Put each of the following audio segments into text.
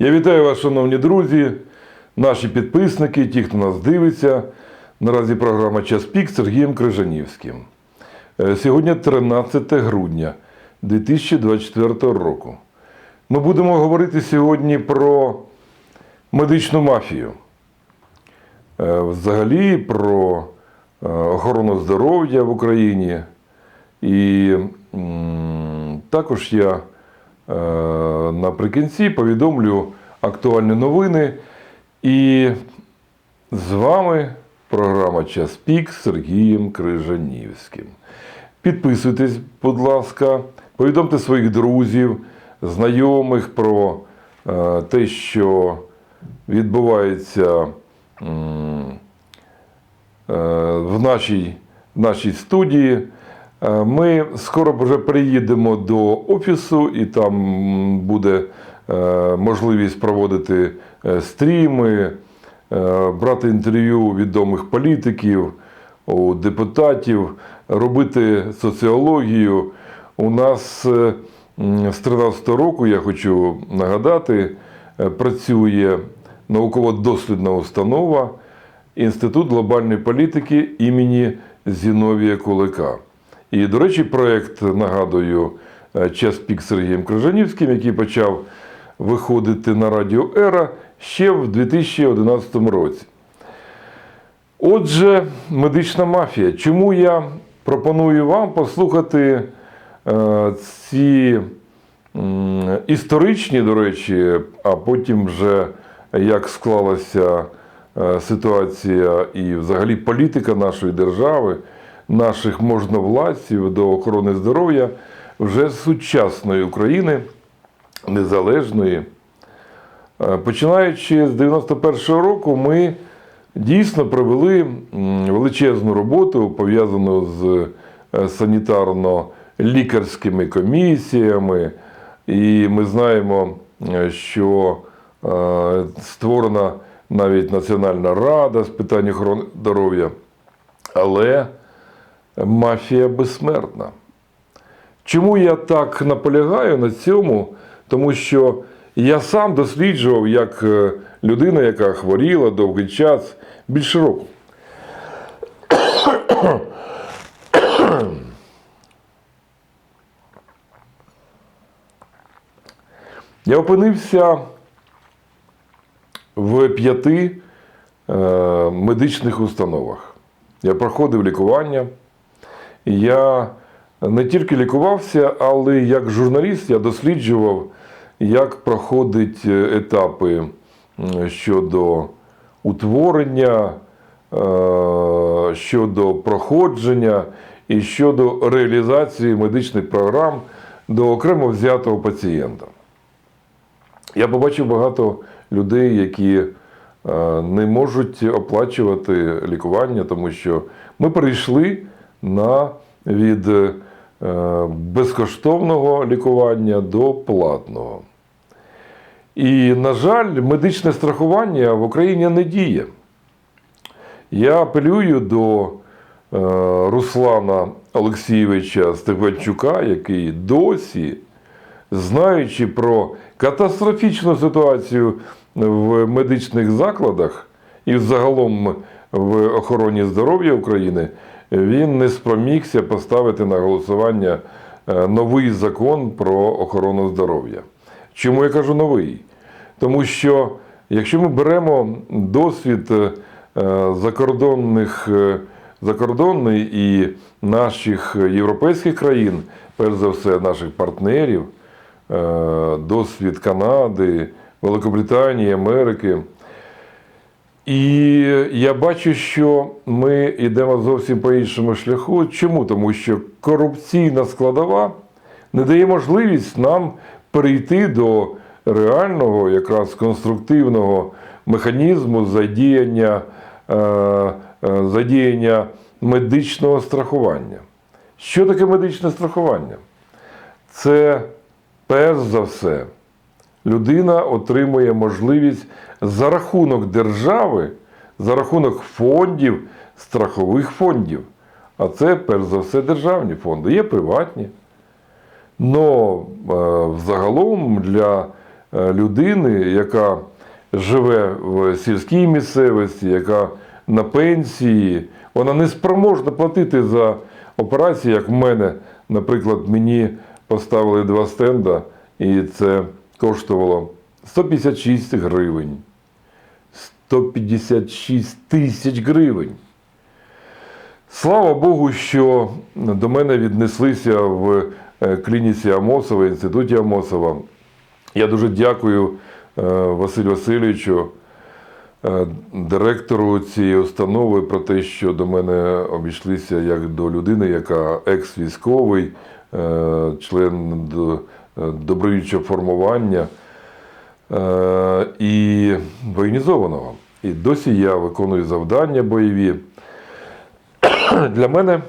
Я вітаю вас, шановні друзі, наші підписники, ті, хто нас дивиться. Наразі програма Час пік з Сергієм Крижанівським. Е, Сьогодні 13 грудня 2024 року. Ми будемо говорити сьогодні про медичну мафію. Е, Взагалі про е, охорону здоров'я в Україні. І також я наприкінці повідомлю актуальні новини. І з вами програма Час пік з Сергієм Крижанівським. Підписуйтесь, будь ласка, повідомте своїх друзів, знайомих про е, те, що відбувається е, в нашій, нашій студії. Е, Ми скоро вже приїдемо до офісу, і там буде е, можливість проводити е, стріми, брати інтерв'ю відомих політиків, депутатів, робити соціологію. У нас з 13 року, я хочу нагадати, працює науково-дослідна установа Інститут глобальної політики імені Зіновія Кулика. І, до речі, проєкт, нагадую, е, час пік Сергієм Крижанівським, який почав виходити на Радіо Ера ще в 2011 році. Отже, медична мафія. Чому я пропоную вам послухати е, ці історичні, до речі, а потім вже як склалася е, ситуація і взагалі політика нашої держави, наших можновладців до охорони здоров'я вже сучасної України, незалежної. Е, Починаючи з 91-го року, ми дійсно провели величезну роботу, пов'язану з е, санітарно-лікарськими комісіями. І ми знаємо, е, що створена навіть Національна рада з питань охорони здоров'я. Але мафія безсмертна. Чому я так наполягаю на цьому? Тому що я сам досліджував як е, людина, яка хворіла довгий час, більше року. Я опинився в п'яти е, медичних установах. Я проходив лікування. Я не тільки лікувався, але як журналіст я досліджував, як проходять е, етапи щодо утворення, е, щодо проходження і щодо реалізації медичних програм до окремо взятого пацієнта. Я побачив багато людей, які е, не можуть оплачувати лікування, тому що ми перейшли на від е, безкоштовного лікування до платного. І, на жаль, медичне страхування в Україні не діє. Я апелюю до е, Руслана Олексійовича Степанчука, який досі, знаючи про катастрофічну ситуацію в медичних закладах і взагалом в охороні здоров'я України, він не спромігся поставити на голосування е, новий закон про охорону здоров'я. Чому я кажу новий? Тому що якщо ми беремо досвід е, закордонних, е, закордонний і наших європейських країн, перш за все наших партнерів, досвід Канади, Великобританії, Америки. І я бачу, що ми йдемо зовсім по іншому шляху. Чому? Тому що корупційна складова не дає можливість нам перейти до реального, якраз конструктивного механізму задіяння, е, е, задіяння медичного страхування. Що таке медичне страхування? Це перш за все людина отримує можливість за рахунок держави, за рахунок фондів, страхових фондів. А це перш за все державні фонди, є приватні. Но е, взагалом для е, людини, яка живе в сільській місцевості, яка на пенсії, вона не спроможна платити за операції, як в мене, наприклад, мені поставили два стенда, і це коштувало 156 гривень. 156 тисяч гривень. Слава Богу, що до мене віднеслися в е, клініці Амосова, інституті Амосова. Я дуже дякую е, Василю Васильовичу, е, директору цієї установи, про те, що до мене обійшлися як до людини, яка екс-військовий, член добровільчого формування е, і воєнізованого. І досі я виконую завдання бойові. Для мене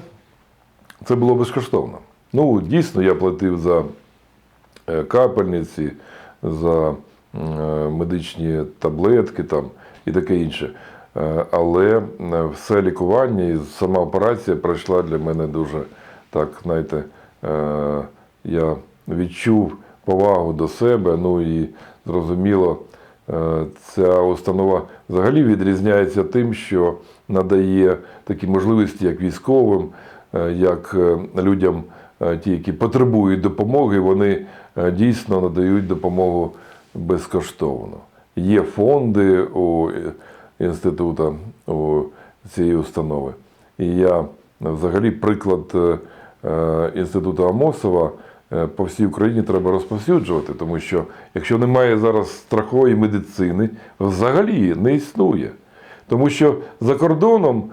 це було безкоштовно. Ну, дійсно, я платив за е, капельниці, за е, медичні таблетки там, і таке інше. Е, Але е, все лікування і сама операція пройшла для мене дуже так, знаєте, е, я відчув повагу до себе, ну і зрозуміло, е, ця установа взагалі відрізняється тим, що надає такі можливості як військовим, е, як е, людям, ті, які потребують допомоги, вони дійсно надають допомогу безкоштовно. Є фонди у інституту у цієї установи. І я взагалі приклад інституту Амосова по всій Україні треба розповсюджувати, тому що якщо немає зараз страхової медицини, взагалі не існує. Тому що за кордоном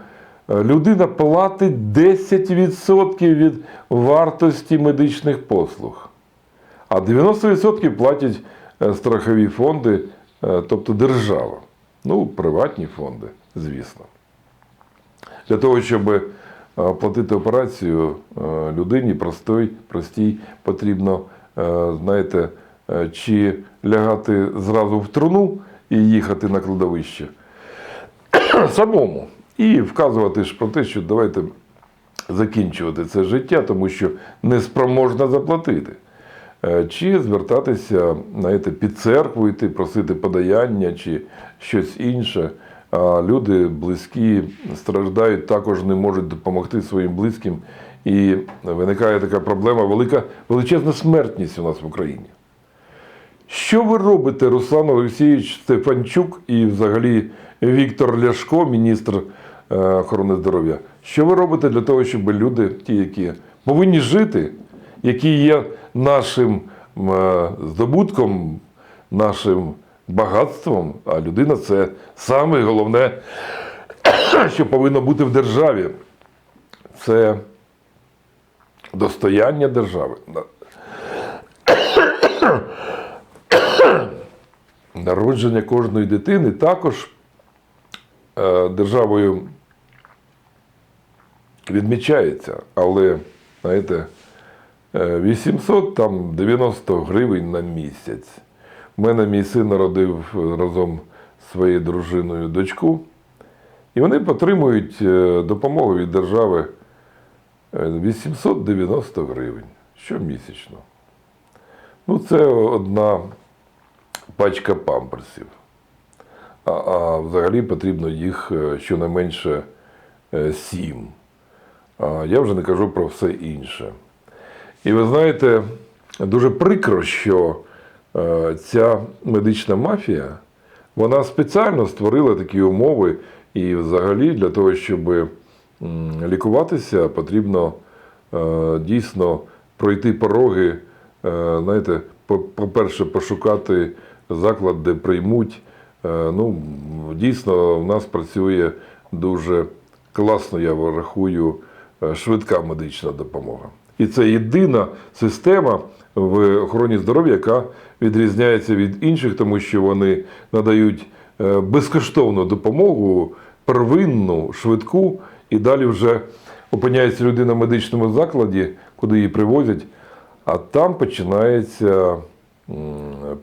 е, людина платить 10% від вартості медичних послуг, а 90% платять е, страхові фонди, е, тобто держава. Ну, приватні фонди, звісно. Для того, щоб е, оплатити операцію е, людині простой, простій, потрібно, е, знаєте, чи лягати зразу в труну і їхати на кладовище самому. І вказувати ж про те, що давайте закінчувати це життя, тому що неспроможна заплатити. Чи звертатися, знаєте, під церкву йти, просити подаяння чи щось інше. Люди близькі страждають, також не можуть допомогти своїм близьким. І виникає така проблема, велика, величезна смертність у нас в Україні. Що ви робите, Руслан Олексійович Стефанчук і взагалі Віктор Ляшко, міністр е, охорони здоров'я? Що ви робите для того, щоб люди, ті, які повинні жити, які є нашим е, здобутком, нашим багатством, а людина це саме головне, що повинно бути в державі. Це достояння держави. Народження кожної дитини також е, державою відмічається, але, знаєте, е, 800 там 90 гривень на місяць. У мене мій син народив е, разом з своєю дружиною дочку, і вони отримують е, допомогу від держави е, 890 гривень щомісячно. Ну, це одна пачка памперсів. А, а взагалі потрібно їх е, щонайменше е, сім. А я вже не кажу про все інше. І ви знаєте, дуже прикро, що е, ця медична мафія вона спеціально створила такі умови, і взагалі для того, щоб лікуватися, потрібно е, дійсно пройти пороги, е, знаєте, по- по-перше, пошукати заклад, де приймуть. Е, Ну, дійсно, в нас працює дуже класно, я рахую, е, швидка медична допомога. І це єдина система в охороні здоров'я, яка відрізняється від інших, тому що вони надають е, безкоштовну допомогу, первинну, швидку, і далі вже опиняється людина в медичному закладі, куди її привозять, а там починається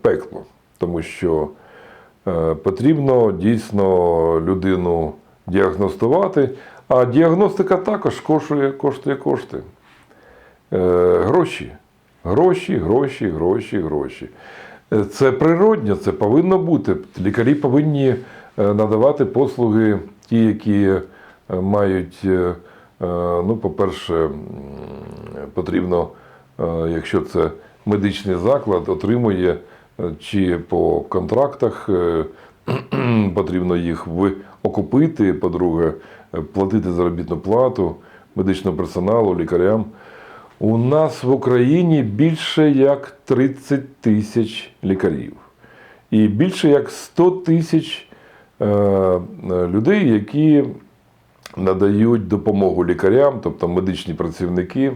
пекло, тому що е, потрібно дійсно людину діагностувати, а діагностика також коштує, коштує кошти. Е, гроші. Гроші, гроші, гроші, гроші. Е, Це природньо, це повинно бути. Лікарі повинні е, надавати послуги, ті, які мають, ну, по-перше, потрібно, якщо це медичний заклад, отримує чи по контрактах, потрібно їх окупити, по-друге, платити заробітну плату медичному персоналу, лікарям. У нас в Україні більше як 30 тисяч лікарів. І більше як 100 тисяч е, е, людей, які надають допомогу лікарям, тобто медичні працівники,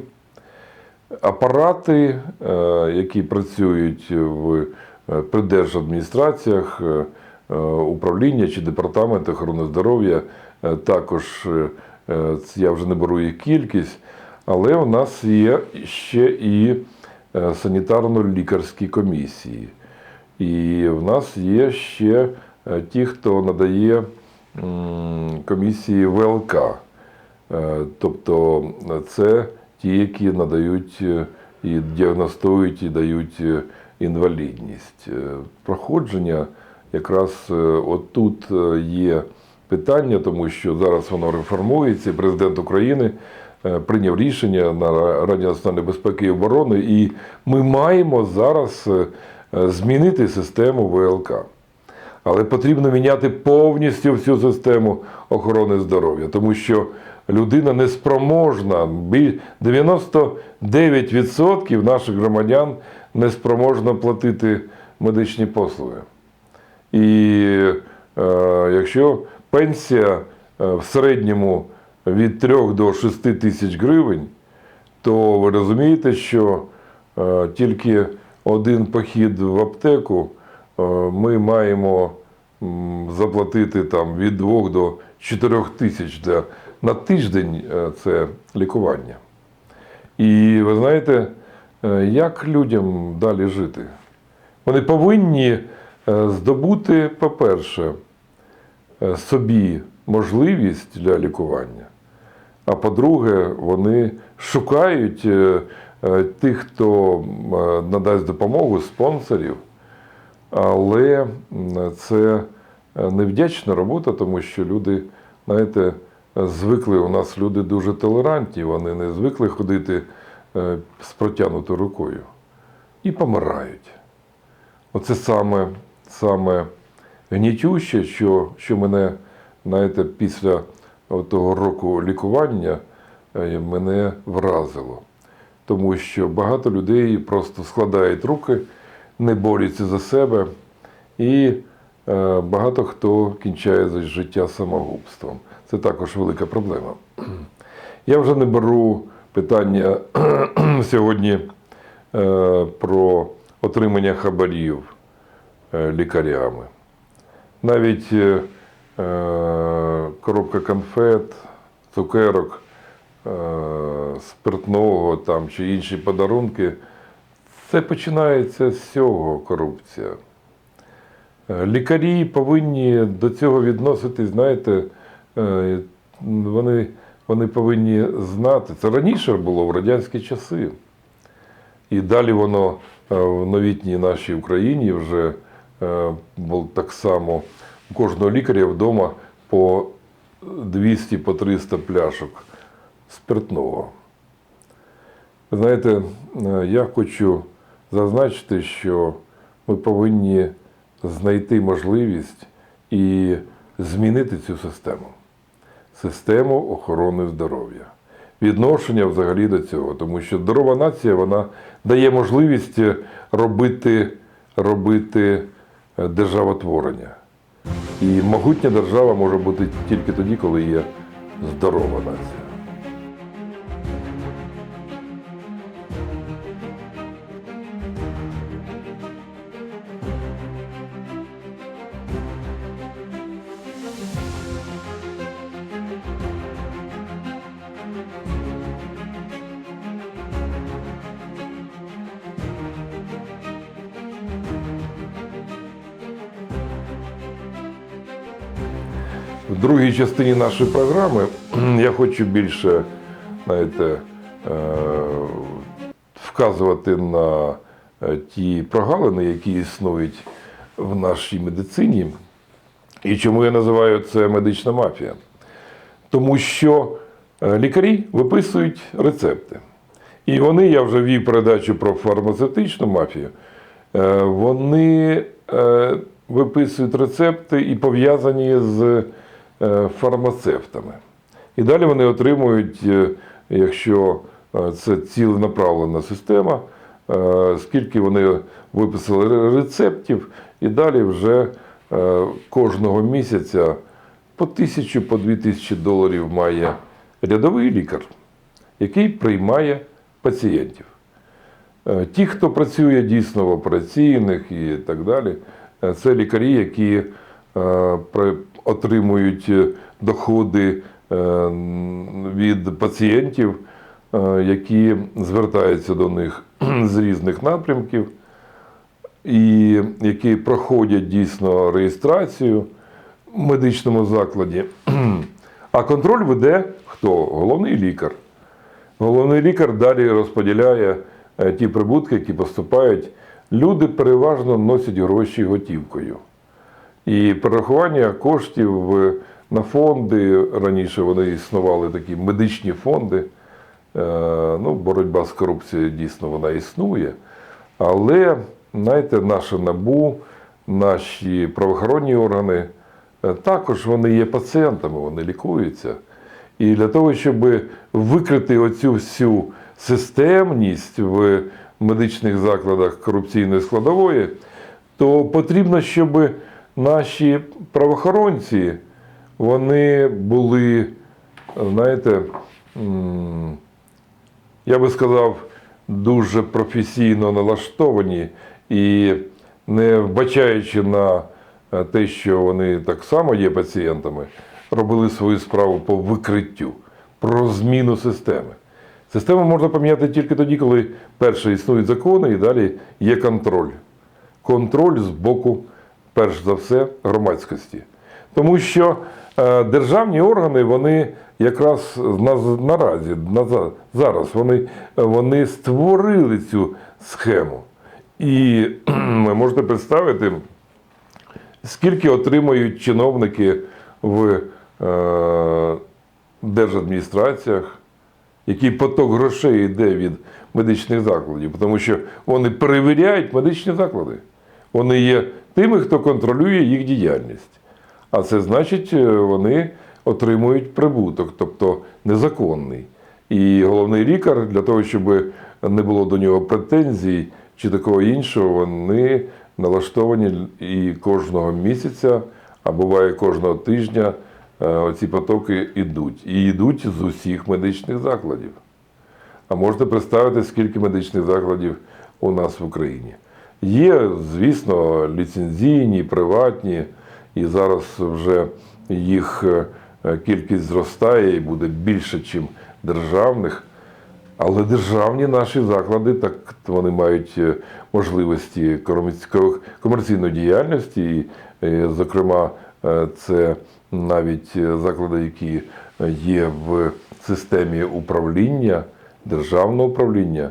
апарати, е, які працюють в при держадміністраціях, е, управління чи департамент охорони здоров'я, також я вже не беру їх кількість, але у нас є ще і е, санітарно-лікарські комісії. І в нас є ще е, ті, хто надає комісії ВЛК. Е, Тобто це ті, які надають і діагностують і дають інвалідність. Проходження якраз отут є питання, тому що зараз воно реформується. Президент України прийняв рішення на Раді національної безпеки і оборони, і ми маємо зараз е, е, змінити систему ВЛК. Але потрібно міняти повністю всю систему охорони здоров'я, тому що людина неспроможна. 99% наших громадян неспроможна платити медичні послуги. І е, якщо пенсія е, в середньому від 3 до 6 тисяч гривень, то ви розумієте, що е, тільки один похід в аптеку е, ми маємо заплатити там від 2 до 4 тисяч на тиждень е, це лікування. І ви знаєте, як людям далі жити? Вони повинні здобути, по-перше, собі можливість для лікування. А по-друге, вони шукають е, е, тих, хто е, надасть допомогу, спонсорів. Але це невдячна робота, тому що люди, знаєте, звикли, у нас люди дуже толерантні, вони не звикли ходити з протягнутою рукою і помирають. Оце саме, саме гнітюще, що, що мене, знаєте, після того року лікування е, мене вразило. Тому що багато людей просто складають руки, не борються за себе, і е, багато хто кінчає за життя самогубством. Це також велика проблема. Я вже не беру питання сьогодні е, про отримання хабарів лікарями. Навіть коробка конфет, цукерок, е, спиртного там, чи інші подарунки, це починається з цього корупція. Е, Лікарі повинні до цього відноситись, знаєте, е, вони, вони повинні знати. Це раніше було в радянські часи. І далі воно е, в новітній нашій Україні вже е, було так само у кожного лікаря вдома по 200 по 300 пляшок спиртного. Ви знаєте, е, я хочу зазначити, що ми повинні знайти можливість і змінити цю систему систему охорони здоров'я. Відношення взагалі до цього, тому що здорова нація вона дає можливість робити, робити е, державотворення. І могутня держава може бути тільки тоді, коли є здорова нація. Частині нашої програми я хочу більше знаєте, е, вказувати на е, ті прогалини, які існують в нашій медицині. І чому я називаю це медична мафія? Тому що е, лікарі виписують рецепти. І вони, я вже вів передачу про фармацевтичну мафію, вони виписують рецепти і пов'язані з фармацевтами. І далі вони отримують, е, якщо е, це ціленаправлена система, е, скільки вони виписали рецептів, і далі вже е, кожного місяця по тисячу, по дві тисячі доларів має рядовий лікар, який приймає пацієнтів. Е, Ті, хто працює дійсно в операційних і так далі, е, це лікарі, які е, отримують е, доходи е, від пацієнтів, е, які звертаються до них з різних напрямків, і які проходять дійсно реєстрацію в медичному закладі. А контроль веде хто? Головний лікар. Головний лікар далі розподіляє ті прибутки, які поступають. Люди переважно носять гроші готівкою. І перерахування коштів на фонди, раніше вони існували такі медичні фонди. Е, Ну, боротьба з корупцією дійсно вона існує. Але, знаєте, наше НАБУ, наші правоохоронні органи, е, також вони є пацієнтами, вони лікуються. І для того, щоб викрити оцю всю системність в медичних закладах корупційної складової, то потрібно, щоб наші правоохоронці вони були, знаєте, я би сказав, дуже професійно налаштовані і не вбачаючи на е, те, що вони так само є пацієнтами, робили свою справу по викриттю, про зміну системи. Систему можна поміняти тільки тоді, коли перше існують закони і далі є контроль. Контроль з боку, перш за все, громадськості. Тому що е, державні органи, вони якраз наразі, зараз, вони, вони створили цю схему. І ви можете представити, скільки отримують чиновники в е, держадміністраціях, який поток грошей йде від медичних закладів, тому що вони перевіряють медичні заклади. Вони є тими, хто контролює їх діяльність. А це значить, е, вони отримують прибуток, тобто незаконний. І головний лікар для того, щоб не було до нього претензій чи такого іншого, вони налаштовані і кожного місяця, а буває кожного тижня, е, оці потоки йдуть. І йдуть з усіх медичних закладів. А можете представити, скільки медичних закладів у нас в Україні. Є, звісно, ліцензійні, приватні, і зараз вже їх е, кількість зростає і буде більше, ніж державних. Але державні наші заклади, так вони мають е, можливості комерційної діяльності, і, е, зокрема, це навіть заклади, які є в системі управління, державного управління,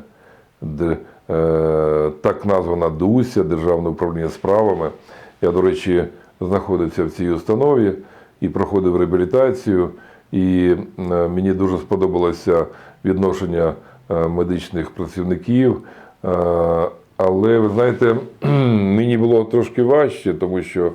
так названа ДУСЯ, Державне управління справами. Я, до речі, знаходився в цій установі і проходив реабілітацію. І е, мені дуже сподобалося відношення е, медичних працівників. Е, Але ви знаєте, мені було трошки важче, тому що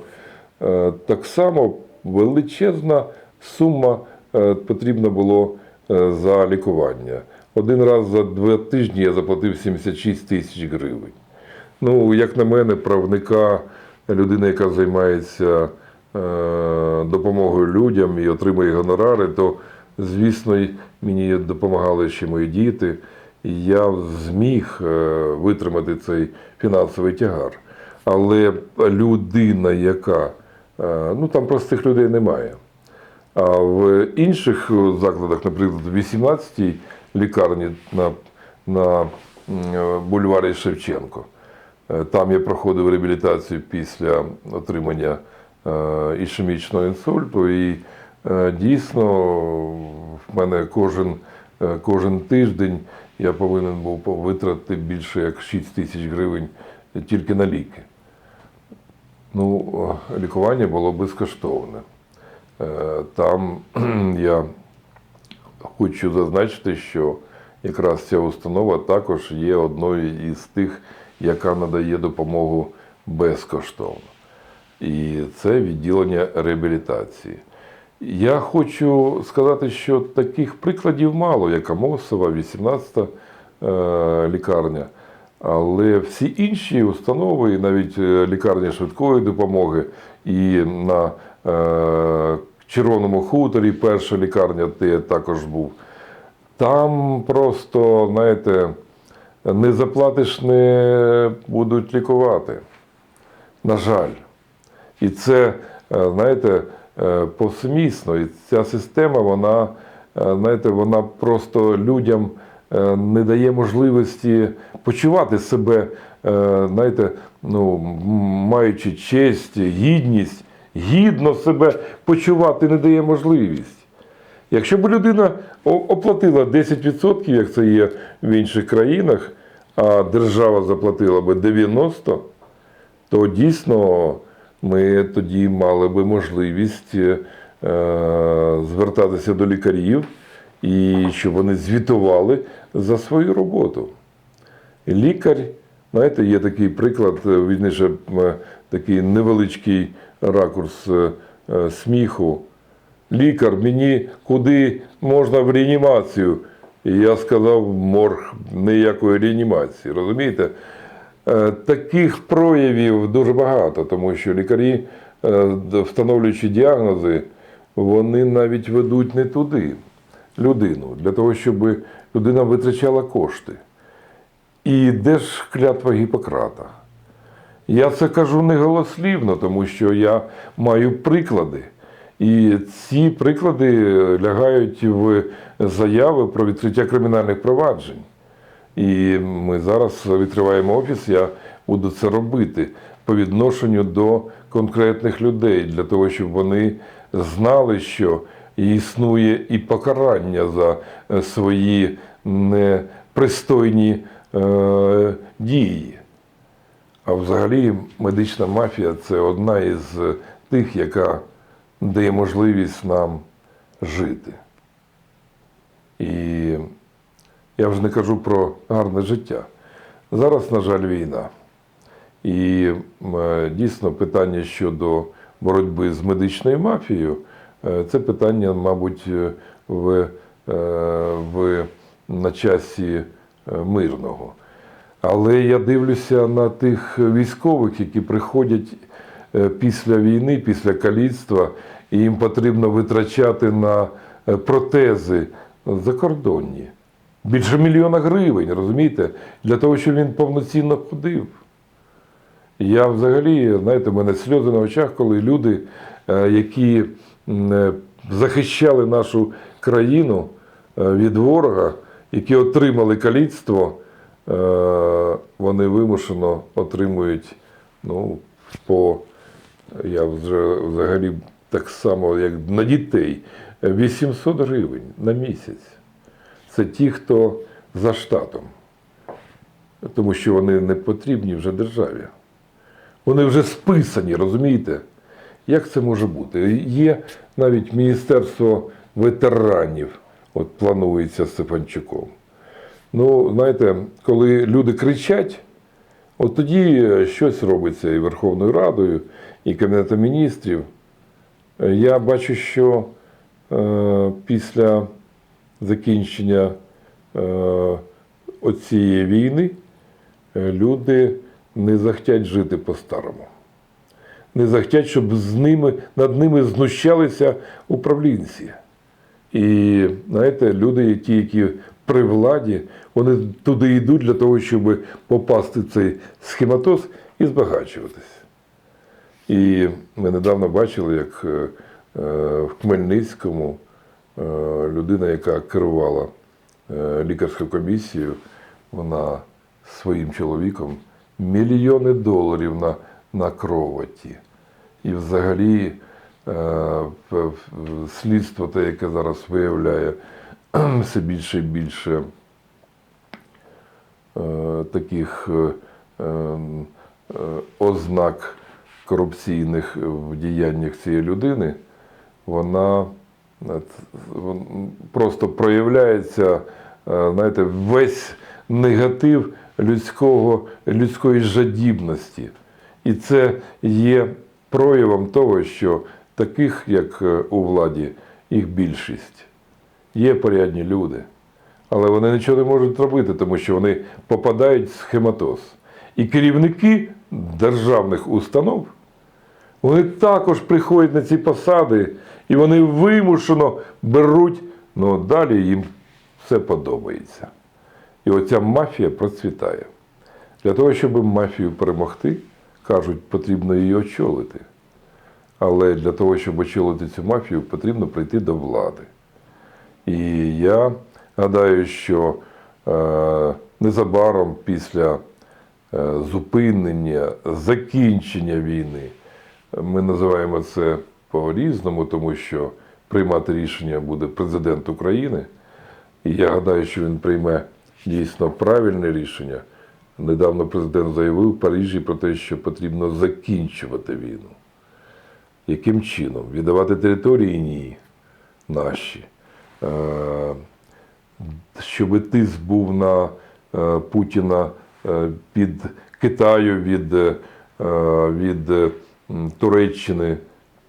е, так само величезна сума е, потрібна було е, за лікування. Один раз за два тижні я заплатив 76 тисяч гривень. Ну, як на мене, правника, людина, яка займається е, допомогою людям і отримує гонорари, то, звісно, мені допомагали ще мої діти. І я зміг е, витримати цей фінансовий тягар. Але людина, яка, е, ну там простих людей немає. А в інших закладах, наприклад, в 18-й лікарні на, на е, бульварі Шевченко, е, там я проходив реабілітацію після отримання е, ішемічного інсульту. І дійсно в мене кожен, кожен тиждень я повинен був витратити більше як 6 тисяч гривень тільки на ліки. Ну, лікування було безкоштовне. Там я хочу зазначити, що якраз ця установа також є одною із тих, яка надає допомогу безкоштовно. І це відділення реабілітації. Я хочу сказати, що таких прикладів мало, як Амосова, 18-та е, лікарня. Але всі інші установи, і навіть е, лікарня швидкої допомоги, і на е, Червоному хуторі перша лікарня, де я також був, там просто, знаєте, не заплатиш, не будуть лікувати. На жаль. І це, е, знаєте, е, повсемісно. І ця система, вона, е, знаєте, вона просто людям не дає можливості почувати себе, знаєте, ну, маючи честь, гідність, гідно себе почувати не дає можливість. Якщо б людина оплатила 10%, як це є в інших країнах, а держава заплатила би 90%, то дійсно ми тоді мали би можливість е, звертатися до лікарів і щоб вони звітували за свою роботу. Лікар, знаєте, є такий приклад, е, вірніше, м, такий невеличкий ракурс е, е, сміху. Лікар, мені куди можна в реанімацію? І я сказав, морг, ніякої реанімації. Розумієте? Е, Таких проявів дуже багато, тому що лікарі, встановлюючи діагнози, вони навіть ведуть не туди людину, для того, щоб людина витрачала кошти. І де ж клятва Гіппократа? Я це кажу не голослівно, тому що я маю приклади. І ці приклади лягають в заяви про відкриття кримінальних проваджень. І ми зараз відкриваємо офіс, я буду це робити по відношенню до конкретних людей, для того, щоб вони знали, що існує і покарання за е, свої непристойні е, дії. А взагалі медична мафія це одна із тих, яка дає можливість нам жити. І я вже не кажу про гарне життя. Зараз, на жаль, війна. І е, дійсно питання щодо боротьби з медичною мафією е, це питання, мабуть, е, в, е, в, на часі е, мирного. Але я дивлюся на тих військових, які приходять е, після війни, після каліцтва, і їм потрібно витрачати на е, протези закордонні. Більше мільйона гривень, розумієте, для того, щоб він повноцінно ходив. Я взагалі, знаєте, в мене сльози на очах, коли люди, е, які захищали нашу країну від ворога, які отримали каліцтво, вони вимушено отримують, ну, по, я вже взагалі так само, як на дітей, 800 гривень на місяць. Це ті, хто за штатом, тому що вони не потрібні вже державі. Вони вже списані, розумієте? Як це може бути? Є навіть Міністерство ветеранів, от планується Стефанчуком. Ну, знаєте, коли люди кричать, от тоді щось робиться і Верховною Радою, і Кабінетом міністрів. Я бачу, що е, після закінчення е, оцієї війни е, люди не захотять жити по-старому. Не захотять, щоб з ними, над ними знущалися управлінці. І знаєте, люди, ті, які при владі, вони туди йдуть для того, щоб попасти в цей схематоз і збагачуватись. І ми недавно бачили, як е, е, в Хмельницькому е, людина, яка керувала лікарською комісією, вона своїм чоловіком мільйони доларів на, на кроваті. І взагалі слідство, те, яке зараз виявляє все більше і більше таких е, е, е, ознак корупційних в діяннях цієї людини, вона е, просто проявляється, е, знаєте, весь негатив людського, людської жадібності. І це є проявом того, що таких, як е, у владі, їх більшість. Є порядні люди, але вони нічого не можуть робити, тому що вони попадають в схематоз. І керівники державних установ, вони також приходять на ці посади, і вони вимушено беруть, ну далі їм все подобається. І оця мафія процвітає. Для того, щоб мафію перемогти, кажуть, потрібно її очолити. Але для того, щоб очолити цю мафію, потрібно прийти до влади. І я гадаю, що е, незабаром після е, зупинення, закінчення війни, ми називаємо це по-різному, тому що приймати рішення буде президент України. І я гадаю, що він прийме дійсно правильне рішення. Недавно президент заявив в Парижі про те, що потрібно закінчувати війну. Яким чином? Віддавати території? Ні. Наші. Щоб тиск був на е, Путіна е, під Китаю від, е, від Туреччини,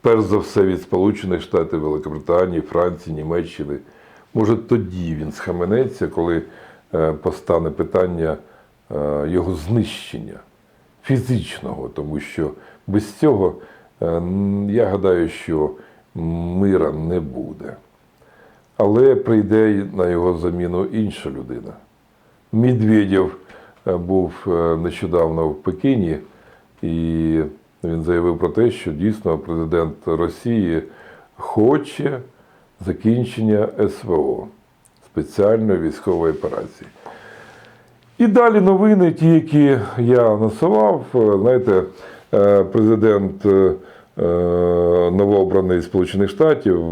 перш за все від Сполучених Штатів, Великобританії, Франції, Німеччини. Може, тоді він схаменеться, коли постане питання його знищення фізичного, тому що без цього я гадаю, що мира не буде. Але прийде на його заміну інша людина. Медведєв е, був е, нещодавно в Пекіні, і він заявив про те, що дійсно президент Росії хоче закінчення СВО спеціальної військової операції. І далі новини, ті, які я анонсував, Е, знаєте, президент новообраний Сполучених Штатів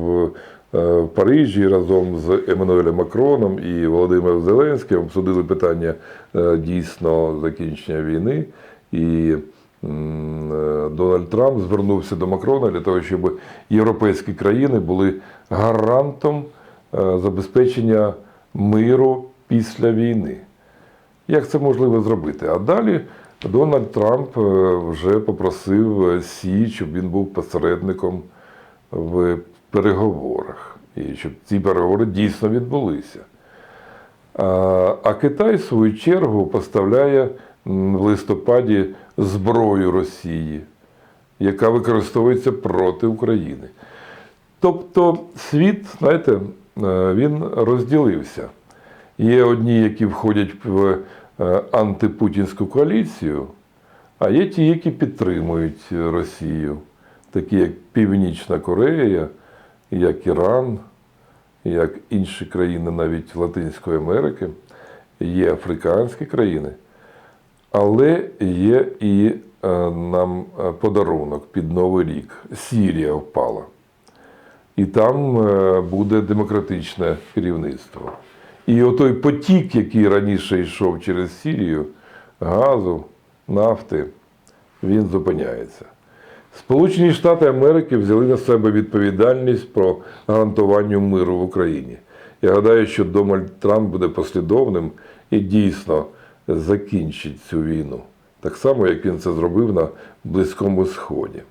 в е, Парижі разом з Еммануелем Макроном і Володимиром Зеленським обсудили питання е, дійсно закінчення війни. І е, Дональд Трамп звернувся до Макрона для того, щоб європейські країни були гарантом забезпечення миру після війни. Як це можливо зробити? А далі Дональд Трамп вже попросив Сі, щоб він був посередником в переговорах, і щоб ці переговори дійсно відбулися. А, Китай, в свою чергу, поставляє в листопаді зброю Росії, яка використовується проти України. Тобто світ, знаєте, е, він розділився. Є одні, які входять в е, антипутінську коаліцію, а є ті, які підтримують Росію, такі як Північна Корея, як Іран, як інші країни навіть Латинської Америки, є африканські країни, але є і е, нам е, подарунок під Новий рік. Сірія впала. І там е, буде демократичне керівництво. І отой потік, який раніше йшов через Сірію, газу, нафти, він зупиняється. Сполучені Штати Америки взяли на себе відповідальність про гарантування миру в Україні. Я гадаю, що Дональд Трамп буде послідовним і дійсно закінчить цю війну. Так само, як він це зробив на Близькому Сході.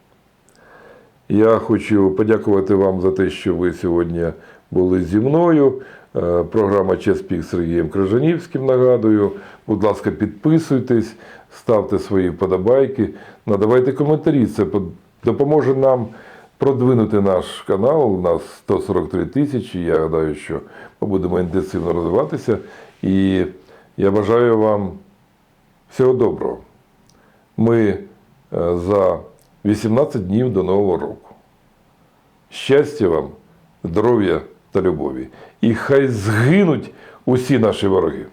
Я хочу подякувати вам за те, що ви сьогодні були зі мною. Е, Програма Чеспік з Сергієм Крижанівським. Нагадую, будь ласка, підписуйтесь, ставте свої вподобайки, надавайте коментарі. Це допоможе нам продвинути наш канал. У нас 143 тисячі. Я гадаю, що ми будемо інтенсивно розвиватися. І я бажаю вам всього доброго. Ми е, за 18 днів до Нового року. Щастя вам, здоров'я та любові. І хай згинуть усі наші вороги.